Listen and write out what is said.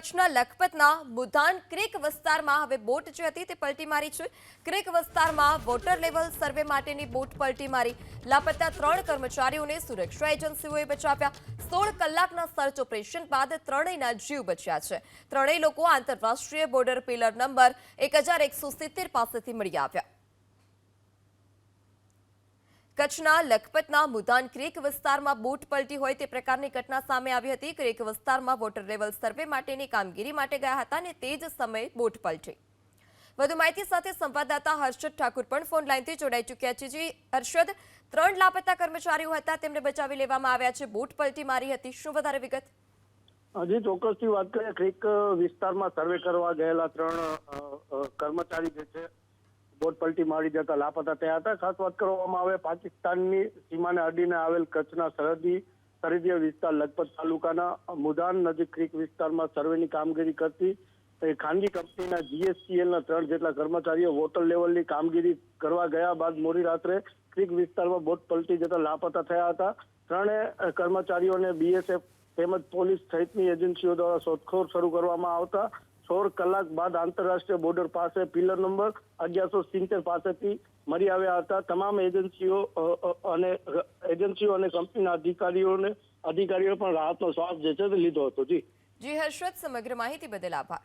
કચ્છના લખપતના મુધાન ક્રેક વિસ્તારમાં હવે બોટ જે હતી તે પલટી મારી છે. ક્રેક વિસ્તારમાં વોટર લેવલ સર્વે માટેની બોટ પલટી મારી. લાપતા ત્રણ કર્મચારીઓને સુરક્ષા એજન્સીઓએ બચાવ્યા. સોળ કલાકના સર્ચ ઓપરેશન બાદ ત્રણેયના જીવ બચ્યા છે. ત્રણેય લોકો આંતરરાષ્ટ્રીય બોર્ડર પિલર નંબર એક પાસેથી મળી આવ્યા. કચ્છના લખપતના મુદાન ક્રેક વિસ્તારમાં બોટ પલટી હોય તે પ્રકારની ઘટના સામે આવી હતી. ક્રેક વિસ્તારમાં વોટર લેવલ સર્વે માટેની કામગીરી માટે ગયા હતા અને તે જ સમયે બોટ પલટી. વધુ માહિતી સાથે સંવાદદાતા હર્ષદ ઠાકુર પણ ફોન લાઈનથી જોડાઈ ચૂક્યા છે. જી, હર્ષદ, ત્રણ લાપતા કર્મચારીઓ હતા, તેમને બચાવી લેવામાં આવ્યા છે. બોટ પલટી મારી હતી. શું વધારે વિગત? હજી ચોક્કસથી વાત કરીએ. ક્રિક વિસ્તારમાં સર્વે કરવા ગયેલા ત્રણ કર્મચારી જે છે બોટ પલટી મારી જતા લાપતા થયા હતા. ખાસ વાત કરવામાં આવે, પાકિસ્તાનની સીમાને અડીને આવેલ કચ્છના સરહદી સરહદીય વિસ્તાર લખપત તાલુકાના મુદાન નજીક ક્રિક વિસ્તારમાં સર્વેની કામગીરી કરતી ખાનગી કંપનીના જીએસસીએલના ત્રણ જેટલા કર્મચારીઓ વોટર લેવલની કામગીરી કરવા ગયા બાદ મોડી રાત્રે ક્રિક વિસ્તારમાં બોટ પલટી જતા લાપતા થયા હતા. ત્રણે કર્મચારીઓને બીએસએફ તેમજ પોલીસ સહિતની એજન્સીઓ દ્વારા શોધખોળ શરૂ કરવામાં આવતા સોળ કલાક બાદ આંતરરાષ્ટ્રીય બોર્ડર પાસે પિલર નંબર અગિયારસો સિત્તેર પાસેથી મળી આવ્યા હતા. તમામ એજન્સીઓ અને એજન્સીઓ અને કંપનીના અધિકારીઓને અધિકારીઓ પણ રાહતનો શ્વાસ જે છે લીધો હતો. જી. જી, હર્ષદ, સમગ્ર માહિતી બદલ આભાર.